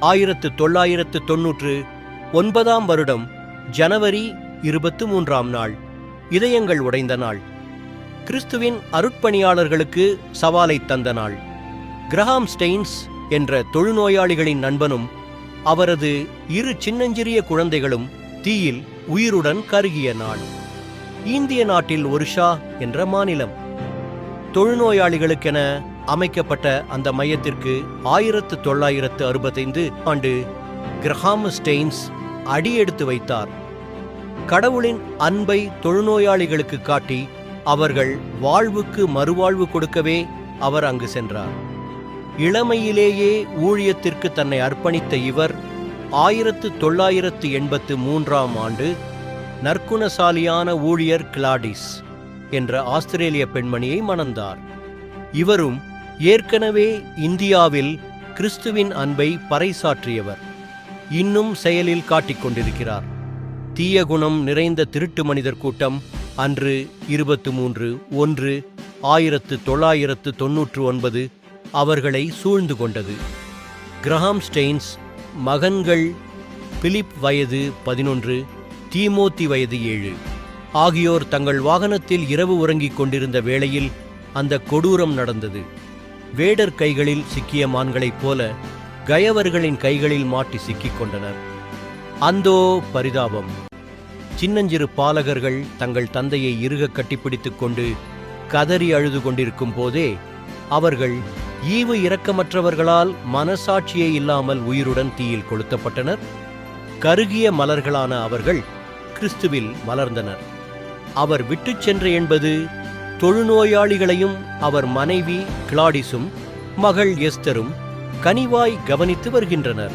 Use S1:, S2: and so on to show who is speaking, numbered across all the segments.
S1: ஆயிரத்து தொள்ளாயிரத்து தொன்னூற்று ஒன்பதாம் வருடம் ஜனவரி இருபத்து மூன்றாம் நாள். இதயங்கள் உடைந்த நாள். கிறிஸ்துவின் அருட்பணியாளர்களுக்கு சவாலை தந்த நாள். கிரஹாம் ஸ்டெயின்ஸ் என்ற தொழுநோயாளிகளின் நண்பனும் அவரது இரு சின்னஞ்சிறிய குழந்தைகளும் தீயில் உயிருடன் கருகிய நாள். இந்திய நாட்டில் ஒரிஷா என்ற மாநிலம். தொழுநோயாளிகளுக்கென அமைக்கப்பட்ட அந்த மையத்திற்கு ஆயிரத்து தொள்ளாயிரத்து அறுபத்தைந்து ஆண்டு கிரஹாம் ஸ்டெயின்ஸ் அடியெடுத்து வைத்தார். கடவுளின் அன்பை தொழுநோயாளிகளுக்கு காட்டி அவர்கள் வாழ்வுக்கு மறுவாழ்வு கொடுக்கவே அவர் அங்கு சென்றார். இளமையிலேயே ஊழியத்திற்கு தன்னை அர்ப்பணித்த இவர் ஆயிரத்து தொள்ளாயிரத்து எண்பத்து மூன்றாம் ஆண்டு நற்குணசாலியான ஊழியர் கிளாடிஸ் என்ற ஆஸ்திரேலிய பெண்மணியை மணந்தார். இவரும் ஏற்கனவே இந்தியாவில் கிறிஸ்துவின் அன்பை பறைசாற்றியவர் இன்னும் செயலில் காட்டிக் கொண்டிருக்கிறார். தீய குணம் நிறைந்த திருட்டு மனிதர் கூட்டம் அன்று இருபத்து மூன்று ஒன்று ஆயிரத்து தொள்ளாயிரத்து தொன்னூற்று ஒன்பது அவர்களை சூழ்ந்து கொண்டது. கிரஹாம் ஸ்டெயின்ஸ் மகன்கள் பிலிப் வயது பதினொன்று தீமோத்தி வயது ஏழு. ஆகியோர் தங்கள் வாகனத்தில் இரவு உறங்கிக் கொண்டிருந்த வேளையில் அந்த கொடூரம் நடந்தது. வேடர் கைகளில் சிக்கிய மான்களைப் போல கயவர்களின் கைகளில் மாட்டி சிக்கிக் கொண்டனர். அந்தோ பரிதாபம். சின்னஞ்சிறு பாலகர்கள் தங்கள் தந்தையை இறுக கட்டிப்பிடித்துக் கொண்டு கதறி அழுது கொண்டிருக்கும் போதே அவர்கள் ஈவு இரக்கமற்றவர்களால் மனசாட்சியே இல்லாமல் உயிருடன் தீயில் கொளுத்தப்பட்டனர். கருகிய மலர்களான அவர்கள் கிறிஸ்துவில் மலர்ந்தனர். அவர் விட்டுச் சென்ற என்பது தொழுநோயாளிகளையும் அவர் மனைவி கிளாடிஸும் மகள் எஸ்தரும் கனிவாய் கவனித்து வருகின்றனர்.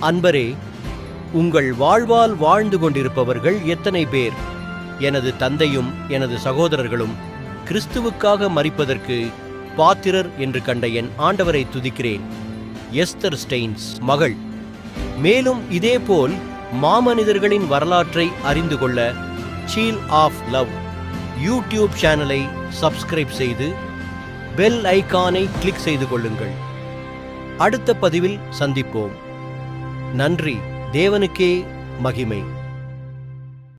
S1: அன்பரே உங்கள் வாழ்வால் வாழ்ந்து கொண்டிருப்பவர்கள் எத்தனை பேர்? எனது தந்தையும் எனது சகோதரர்களும் கிறிஸ்துவுக்காக மறிப்பதற்கு பாத்திரர் என்று கண்ட என் ஆண்டவரை துதிக்கிறேன். எஸ்தர் ஸ்டெயின்ஸ் மகள். மேலும் இதேபோல் மாமனிதர்களின் வரலாற்றை அறிந்து கொள்ள சீல் ஆஃப் லவ். யூடியூப் சேனலை சப்ஸ்கிரைப் செய்து பெல் ஐகானை கிளிக் செய்து கொள்ளுங்கள். அடுத்த பதிவில் சந்திப்போம். நன்றி. தேவனுக்கே மகிமை.